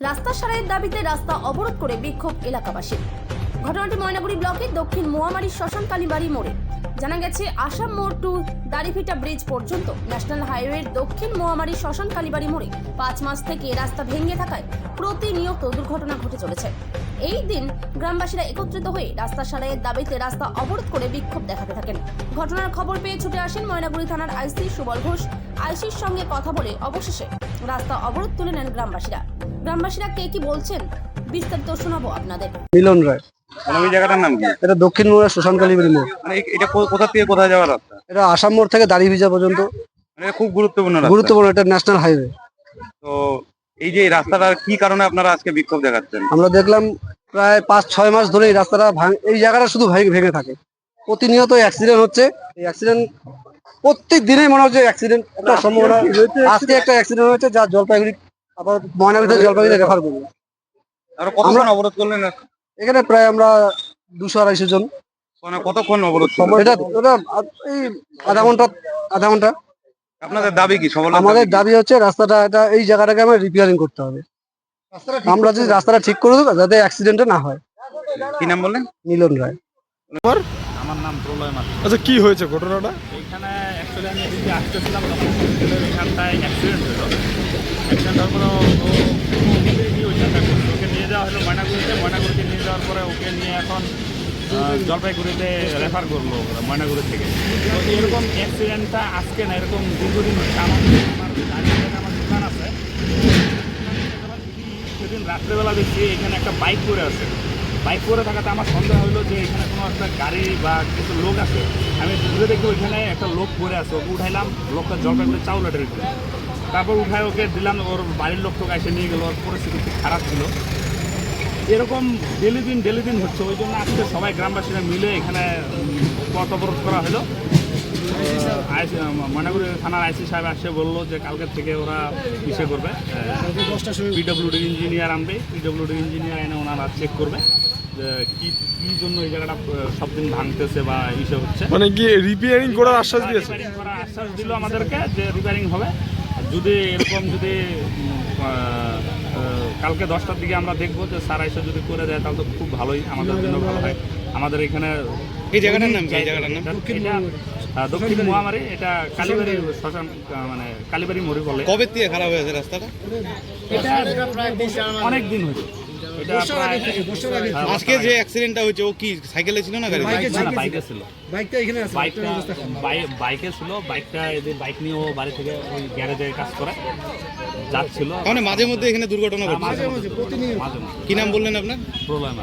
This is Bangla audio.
রাস্তা সারাইয়ের দাবিতে রাস্তা অবরোধ করে বিক্ষোভ এলাকাবাসী ঘটনাটি ময়নাগুড়ি ব্লকের দক্ষিণ মোয়ামারি শ্মশান কালীবাড়ি মোড়ে। জানা গেছে, আসাম মোড় টু দাড়িভিটা ব্রিজ পর্যন্ত ন্যাশনাল হাইওয়ের দক্ষিণ মোয়ামারি শ্মশান কালীবাড়ি মোড়ে পাঁচ মাস থেকে রাস্তা ভেঙে থাকায় প্রতিনিয়ত দুর্ঘটনা ঘটে চলেছে। এই দিন গ্রামবাসীরা একত্রিত হয়ে রাস্তা সারাইয়ের দাবিতে রাস্তা অবরোধ করে বিক্ষোভ দেখাতে থাকেন। ঘটনার খবর পেয়ে ছুটে আসেন ময়নাগুড়ি থানার আইসি সুবল ঘোষ। আইসির সঙ্গে কথা বলে অবশেষে রাস্তা অবরোধ তুলে নেন গ্রামবাসীরা। গ্রামবাসীরা কে কি বলছেন, বিস্তারিত শোনাবো আপনাদের। মিলন রায়। ওই জায়গাটার নাম কি? এটা দক্ষিণ মোড়ের শ্মশান কালীবাড়ি মোড় মানে এ- এটা কো- কোথা থেকে কোথায় যাওয়ার রাস্তা? এটা আসাম মোড় থেকে দাড়ি ভিজা পর্যন্ত। মানে এটা খুব গুরুত্বপূর্ণ রাস্তা। গুরুত্বপূর্ণ এটা ন্যাশনাল হাইওয়ে। তো এই যে এই রাস্তাটার কি কারণে আপনারা আজকে বিক্ষোভ দেখাচ্ছেন? আমরা দেখলাম প্রায় পাঁচ ছয় মাস ধরে এই রাস্তাটা ভাঙ- এই জায়গাটা শুধু ভেঙে ভেঙে থাকে। প্রতিনিয়ত অ্যাক্সিডেন্ট হচ্ছে। এই অ্যাক্সিডেন্ট প্রত্যেক দিনেই মনে হচ্ছে অ্যাক্সিডেন্ট একটা সম্ভাবনা। আজকে একটা অ্যাক্সিডেন্ট হয়েছে যা জলপাইগুড়ি আবার ময়নাগুড়ি থেকে জলপাইগুড়ি রেফার করব। আর কতক্ষণ অবরোধ করলেন? এখানে প্রায় আমরা দুশো আড়াইশো জন মানে কতক্ষণ অবরোধ ছিল? এটা ওটা এই আধা ঘণ্টা আধা ঘণ্টা আপনাদের দাবি কি আমাদের দাবি হচ্ছে রাস্তাটা এটা এই জায়গাটাকে আমরা রিপেয়ারিং করতে হবে আমরা যদি রাস্তাটা ঠিক করে দেবো যাতে অ্যাক্সিডেন্টটা না হয় কি নাম বললেন মিলন রায় আমার নাম প্রলয় মাত্র আচ্ছা কি হয়েছে ঘটনাটা এইখানে অ্যাকচুয়ালি আমি এদিকে আসতেছিলাম তখন এখানটায় অ্যাক্সিডেন্ট হলো অ্যাক্সিডেন্ট হওয়ার পরে ও। ওকে নিয়ে যাওয়া হলো ময়নাগুড়িতে ময়নাগুড়িতে যাওয়ার পরে ওকে নিয়ে এখন জলপাইগুড়িতে রেফার করল ময়নাগুড়ি থেকে। তো এরকম অ্যাক্সিডেন্টটা আজকে না, এরকম দীর্ঘদিন আমার আমার দোকান আছে। সেদিন রাত্রেবেলা দেখছি এখানে একটা বাইক করে আছে। বাইক করে থাকাতে আমার সন্দেহ হলো যে এখানে কোনো একটা গাড়ি বা কিছু লোক আছে। আমি ঘুরে দেখি ওইখানে একটা লোক পড়ে আছে। ওকে উঠাইলাম, লোকটা জলপাইগুড়ি চাউলাটের তারপর উঠায় ওকে দিলাম, ওর বাড়ির লোক তোকে এসে নিয়ে গেলো। ওর পরিস্থিতি খুব খারাপ ছিল। এরকম ডেলি দিন ডেলি দিন হচ্ছে। ওই জন্য আজকে সবাই গ্রামবাসীরা মিলে এখানে পথ অবরোধ করা হলো। আইসি ময়নাগুড়ি থানার আইসি সাহেব আসে বলল যে কালকে থেকে ওরা ইসে করবে। পিডব্লিউডি ইঞ্জিনিয়ার আনবে। পিডব্লিউডি ইঞ্জিনিয়ার এনে ওনারা চেক করবে যে কি কি জন্য এই জায়গাটা সব দিন ভাঙতেছে বা ইসে হচ্ছে। মানে কি রিপেয়ারিং করার আশ্বাস দিয়েছে? করার আশ্বাস দিল আমাদেরকে যে রিপেয়ারিং হবে। যদি এরকম যদি কালকে দশটার দিকে আমরা দেখব যে স্যার এসে যদি করে দেয় তাহলে তো খুব ভালোই আমাদের জন্য ভালো হয়। আমাদের এখানে এই জায়গাটার নাম কি? এই জায়গাটার নাম? দক্ষিণ মহামারী এটা কালীবাড়ি শ্মশান মানে কালীবাড়ি মরি বলে। কবে দিয়ে খারাপ হয়েছে রাস্তাটা? এটা অনেক দিন হয়েছে। হ্যাঁ, আজকে যে অ্যাক্সিডেন্টটা হয়েছে ও কি সাইকেলে ছিল না গাড়ি বাইকে ছিল বাইকটা এখানে বাইকটা বাইকে ছিল বাইকটা এদের বাইক নিয়ে ও বাড়ি থেকে ওই গ্যারেজে কাজ করে যাচ্ছিল। মানে মাঝে মধ্যে এখানে দুর্ঘটনা হ্যাঁ, ঘটছে মাঝে মধ্যে মাঝে কি নাম বললেন আপনার? প্রলয়